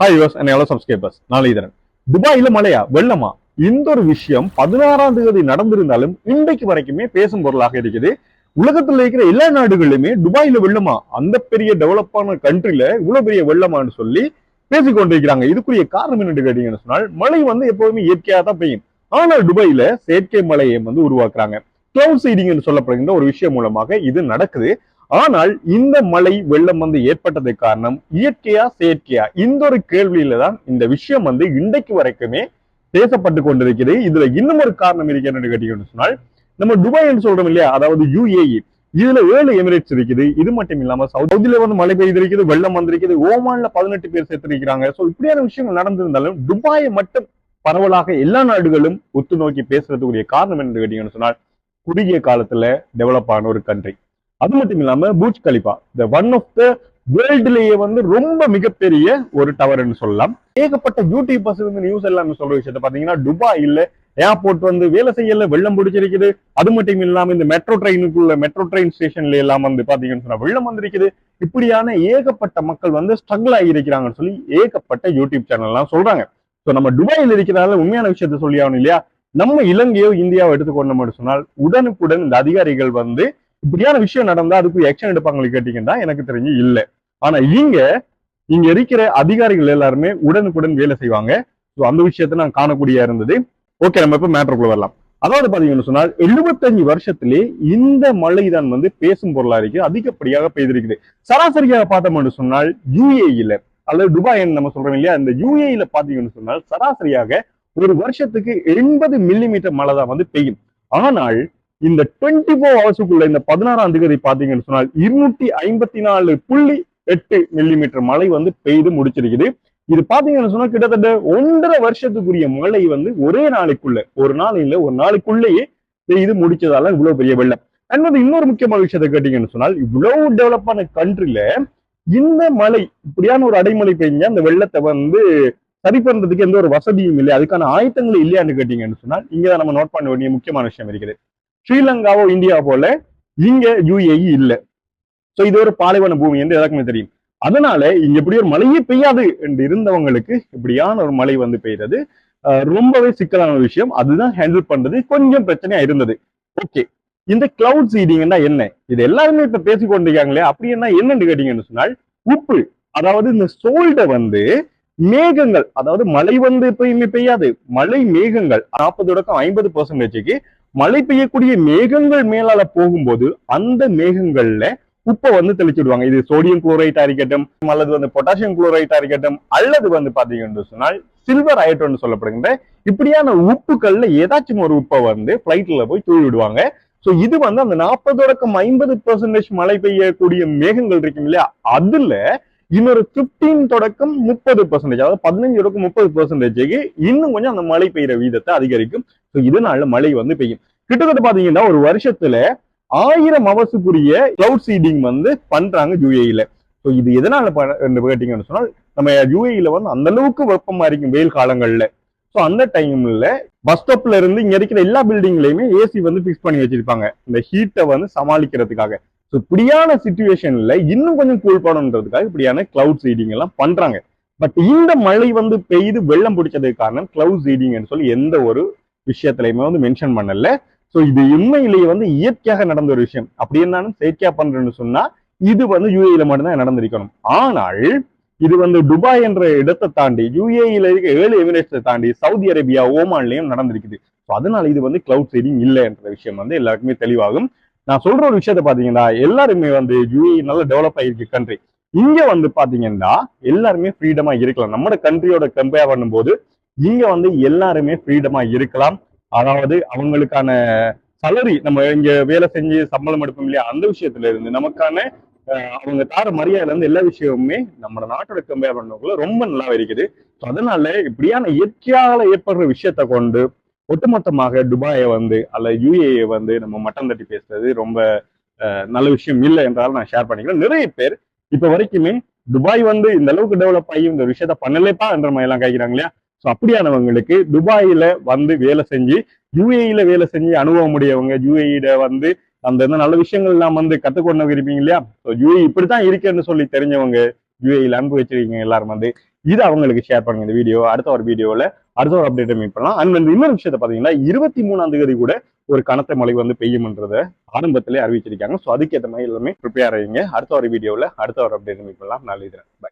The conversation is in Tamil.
ஹாய் யூஸ் அண்ட் எவ்வளோ சப்ஸ்கிரைபர்ஸ் நான் இதரன் துபாயில் மழையா வெள்ளமா? இந்த ஒரு விஷயம் பதினாறாம் தேதி நடந்திருந்தாலும் இன்றைக்கு வரைக்குமே பேசும் பொருளாக இருக்குது உலகத்தில் இருக்கிற எல்லா நாடுகளிலுமே துபாயில வெள்ளமா? அந்த பெரிய டெவலப்பான கண்ட்ரில இவ்வளோ பெரிய வெள்ளமான்னு சொல்லி பேசிக்கொண்டிருக்கிறாங்க. இதுக்குரிய காரணம் என்னன்னு கேட்டீங்கன்னு சொன்னால் மழை வந்து எப்போதுமே இயற்கையாக தான் பெய்யும். ஆனால் துபாயில செயற்கை மழையை வந்து உருவாக்குறாங்க. கிளவுட் சீடிங் என்று சொல்லப்படுகின்ற ஒரு விஷயம் மூலமாக இது நடக்குது. ஆனால் இந்த மழை வெள்ளம் வந்து ஏற்பட்டது காரணம் இயற்கையா செயற்கையா? இந்த ஒரு கேள்வியில தான் இந்த விஷயம் வந்து இன்றைக்கு வரைக்குமே பேசப்பட்டு கொண்டிருக்கிறது. இதுல இன்னும் ஒரு காரணம் இருக்கு என்னன்னு கேட்டீங்கன்னு சொன்னால் நம்ம துபாய் என்று சொல்றோம் இல்லையா? அதாவது யுஏஇ. இதுல ஏழு எமிரேட்ஸ் இருக்குது. இது மட்டும் இல்லாம சவுதியில வந்து மழை பெய்திருக்குது வெள்ளம் வந்திருக்குது ஓமான்ல பதினெட்டு பேர் சேர்த்திருக்கிறாங்க சோ இப்படியான விஷயங்கள் நடந்திருந்தாலும் துபாயை மட்டும் பரவலாக எல்லா நாடுகளும் உத்து நோக்கி பேசுறதுக்குரிய காரணம் என்னன்னு கேட்டீங்கன்னு சொன்னால் குறுகிய காலத்துல டெவலப் ஆன ஒரு கண்ட்ரி அது மட்டும் இல்லாம Burj Khalifa the one of the வேர்ல்டுலயே வந்து ரொம்ப மிகப்பெரிய ஒரு டவர்னு சொல்லலாம். ஏகப்பட்ட யூடியூபர்ஸ் வந்து நியூஸ் எல்லாம் சொல்ற விஷயத்த பாத்தீங்கன்னா துபாயில ஏர்போர்ட் வந்து வேலை செய்யல வெள்ளம் பிடிச்சிருக்குது. அது மட்டும் இல்லாம இந்த மெட்ரோ ட்ரெயினுக்குள்ள மெட்ரோ ட்ரெயின் ஸ்டேஷன்ல எல்லாம் வந்து பாத்தீங்கன்னு சொன்னா வெள்ளம் வந்திருக்குது. இப்படியான ஏகப்பட்ட மக்கள் வந்து ஸ்ட்ரகிள் ஆகியிருக்கிறாங்கன்னு சொல்லி ஏகப்பட்ட யூடியூப் சேனல் எல்லாம் சொல்றாங்க. ஸோ நம்ம துபாயில் இருக்கிறதால உண்மையான விஷயத்த சொல்லி ஆகணும் இல்லையா? நம்ம இலங்கையோ இந்தியாவோ எடுத்துக்கொண்டோம் மட்டும் சொன்னால் உடனுக்குடன் இந்த அதிகாரிகள் வந்து இப்படியான விஷயம் நடந்தா அதுக்கு ஆக்ஷன் எடுப்பாங்களே கேட்டீங்கன்னா எனக்கு தெரிஞ்சு இல்லை. ஆனா இங்க இங்க இருக்கிற அதிகாரிகள் எல்லாருமே உடனுக்குடன் வேலை செய்வாங்க. ஸோ அந்த விஷயத்த நான் காணக்கூடிய இருந்தது. ஓகே நம்ம இப்ப மேட்ருக்குள்ள வரலாம். அதாவது பாத்தீங்கன்னு சொன்னால் எழுபத்தஞ்சு வருஷத்திலே இந்த மழை தான் வந்து பேசும் பொருளா இருக்கு அதிகப்படியாக பெய்திருக்குது. சராசரியாக பார்த்தோம்னு சொன்னால் யூஏஇல அல்லது துபாய் நம்ம சொல்றோம் இல்லையா? இந்த யூஏஇல பாத்தீங்கன்னு சொன்னால் சராசரியாக ஒரு வருஷத்துக்கு எண்பது மில்லிமீட்டர் மழை தான் வந்து பெய்யும். ஆனால் இந்த டுவெண்ட்டி ஃபோர் ஹவர்ஸுக்குள்ள இந்த பதினாறாம் தேதி பாத்தீங்கன்னு சொன்னால் இருநூத்தி ஐம்பத்தி நாலு புள்ளி எட்டு மில்லிமீட்டர் மழை வந்து பெய்து முடிச்சிருக்குது. இது பாத்தீங்கன்னு சொன்னா கிட்டத்தட்ட ஒன்றரை வருஷத்துக்குரிய மழை வந்து ஒரே நாளைக்குள்ள ஒரு நாள் இல்ல ஒரு நாளைக்குள்ளேயே பெய்து முடிச்சதால இவ்வளவு பெரிய வெள்ளம். அண்ட் வந்து இன்னொரு முக்கியமான விஷயத்தை கேட்டீங்கன்னு சொன்னால் இவ்வளவு டெவலப்பான கண்ட்ரில இந்த மழை இப்படியான ஒரு அடைமழை பெய்ஞ்சா அந்த வெள்ளத்தை வந்து சரி பண்றதுக்கு எந்த ஒரு வசதியும் இல்லை அதுக்கான ஆயத்தங்கள் இல்லையான்னு கேட்டீங்கன்னு சொன்னால் இங்கதான் நம்ம நோட் பண்ண வேண்டிய முக்கியமான விஷயம் இருக்குது. ஸ்ரீலங்காவோ இந்தியா போல இங்க யுஏஇ இல்ல. சோ இது ஒரு பாலைவன பூமி என்று எல்லாருக்குமே தெரியும். அதனால இங்க இப்படி ஒரு மழையே பெய்யாது என்று இருந்தவங்களுக்கு இப்படியான ஒரு மழை வந்து பெய்யறது ரொம்பவே சிக்கலான ஒரு விஷயம். அதுதான் ஹேண்டில் பண்றது. கொஞ்சம் பிரச்சனையா இருந்தது. ஓகே இந்த கிளவுட் சீடிங்னா என்ன? இது எல்லாருமே இப்ப பேசிக் கொண்டிருக்காங்களே. அப்படி என்ன என்னன்னு கேட்டீங்கன்னு சொன்னால் உப்பு அதாவது இந்த சோல்ட வந்து மேகங்கள் அதாவது மழை வந்து எப்பயுமே பெய்யாது. மழை மேகங்கள் நாற்பது தொடக்கம் ஐம்பது பர்சன்டேஜுக்கு மழை பெய்யக்கூடிய மேகங்கள் மேலால போகும்போது அந்த மேகங்கள்ல உப்பை வந்து தெளிச்சுடுவாங்க. இது சோடியம் குளோரைட்டா இருக்கட்டும் அல்லது வந்து பொட்டாசியம் குளோரைட்டா இருக்கட்டும் அல்லது வந்து பாத்தீங்கன்னு சொன்னால் சில்வர் அயட்டோன்னு சொல்லப்படுகின்ற இப்படியான உப்புகள்ல ஏதாச்சும் ஒரு உப்பை வந்து பிளைட்ல போய் தூவி விடுவாங்க. ஸோ இது வந்து அந்த நாற்பது தொடக்கம் ஐம்பது பெர்சன்டேஜ் மழை பெய்யக்கூடிய மேகங்கள் இருக்கும் இல்லையா? அதுல இன்னொரு 15 தொடக்கம் முப்பது பர்சன்டேஜ் அதாவது பதினஞ்சு தொடக்கம் முப்பது பர்சன்டேஜுக்கு இன்னும் கொஞ்சம் அந்த மழை பெய்யுற வீதத்தை அதிகரிக்கும். ஸோ இதனால மழை வந்து பெய்யும். கிட்டத்தட்ட பாத்தீங்கன்னா ஒரு வருஷத்துல ஆயிரம் அவர்ஸுக்குரிய கிளவுட் சீடிங் வந்து பண்றாங்க யூஏஇல ஸோ இது எதனால கேட்டீங்கன்னு சொன்னால் நம்ம யூஏஇல வந்து அந்த அளவுக்கு வெப்பமா இருக்கும் வெயில் காலங்கள்ல. ஸோ அந்த டைம்ல பஸ் ஸ்டாப்ல இருந்து இங்க இருக்கிற எல்லா பில்டிங்லயுமே ஏசி வந்து ஃபிக்ஸ் பண்ணி வச்சிருப்பாங்க. இந்த ஹீட்டை வந்து சமாளிக்கிறதுக்காக. ஸோ இப்படியான சுச்சுவேஷன்ல இன்னும் கொஞ்சம் கூல் பண்ணணுன்றதுக்காக இப்படியான கிளவுட் சீடிங் எல்லாம் பண்றாங்க. பட் இந்த மழை வந்து பெய்து வெள்ளம் பிடிச்சதுக்கு காரணம் கிளவுட் சீடிங்னு சொல்லி எந்த ஒரு விஷயத்திலையுமே வந்து மென்ஷன் பண்ணல. ஸோ இது உண்மையிலேயே வந்து இயற்கையாக நடந்த ஒரு விஷயம். அப்படி என்னன்னு செயற்கையா பண்றேன்னு சொன்னா இது வந்து யூஏல மட்டும்தான் நடந்திருக்கணும். ஆனால் இது வந்து துபாய் என்ற இடத்தை தாண்டி யூஏஇல இருக்க ஏழு எமிரேட்ஸை தாண்டி சவுதி அரேபியா ஓமான்லயும் நடந்திருக்குது. ஸோ அதனால இது வந்து கிளவுட் சீடிங் இல்லை என்ற விஷயம் வந்து எல்லாருக்குமே தெளிவாகும். நான் சொல்ற ஒரு விஷயத்த பாத்தீங்கன்னா எல்லாருமே வந்து யூஏ நல்ல டெவலப் ஆகிருக்கு கண்ட்ரி இங்க வந்து பாத்தீங்கன்னா எல்லாருமே ஃப்ரீடமா இருக்கலாம். நம்ம கண்ட்ரியோட கம்பேர் பண்ணும்போது இங்க வந்து எல்லாருமே ஃப்ரீடமா இருக்கலாம். அதாவது அவங்களுக்கான சலரி நம்ம இங்க வேலை செஞ்சு சம்பளம் எடுப்போம் இல்லையா? அந்த விஷயத்துல இருந்து நமக்கான அவங்க தார மரியாதையில இருந்து எல்லா விஷயமுமே நம்ம நாட்டோட கம்பேர் பண்ணக்குள்ள ரொம்ப நல்லா இருக்குது. ஸோ அதனால இப்படியான இயற்கையால ஏற்படுற விஷயத்த கொண்டு ஒட்டுமொத்தமாக துபாயை வந்து அல்ல யூஏஏ வந்து நம்ம மட்டம் தட்டி பேசுறது ரொம்ப நல்ல விஷயம் இல்லை என்றாலும் நான் ஷேர் பண்ணிக்கிறேன். நிறைய பேர் இப்ப வரைக்குமே துபாய் வந்து இந்த அளவுக்கு டெவலப் ஆகி இந்த விஷயத்த பண்ணலைப்பா என்ற மாதிரி எல்லாம் கேட்கிறாங்க இல்லையா? ஸோ அப்படியானவங்களுக்கு துபாயில வந்து வேலை செஞ்சு யூஏஇல வேலை செஞ்சு அனுபவம் உடையவங்க யூஏஇட வந்து அந்த நல்ல விஷயங்கள் எல்லாம் வந்து கற்றுக்கொண்டு இருப்பீங்க இல்லையா? ஸோ யூஏ இப்படித்தான் இருக்கேன்னு சொல்லி தெரிஞ்சவங்க யூஏஇல அனுபவிச்சிருக்கீங்க எல்லாரும் வந்து இது அவங்களுக்கு ஷேர் பண்ணுங்க இந்த வீடியோ அடுத்த ஒரு வீடியோல அடுத்த ஒரு அப்டேட்டை மீட் பண்ணலாம். அண்ட் வந்து இன்னொரு விஷயத்தை பாத்தீங்கன்னா இருபத்தி மூணாம் தேதி கூட ஒரு கனத்த மழை வந்து பெய்யும்ன்றத ஆரம்பத்திலே அறிவிச்சிருக்காங்க. ஸோ அதுக்கேற்ற மாதிரி எல்லாமே ப்ரிப்பேர் ஆகிங்க அடுத்த ஒரு வீடியோவில் அடுத்த ஒரு அப்டேட் மீட் பண்ணலாம். நான் எழுதுறேன் பை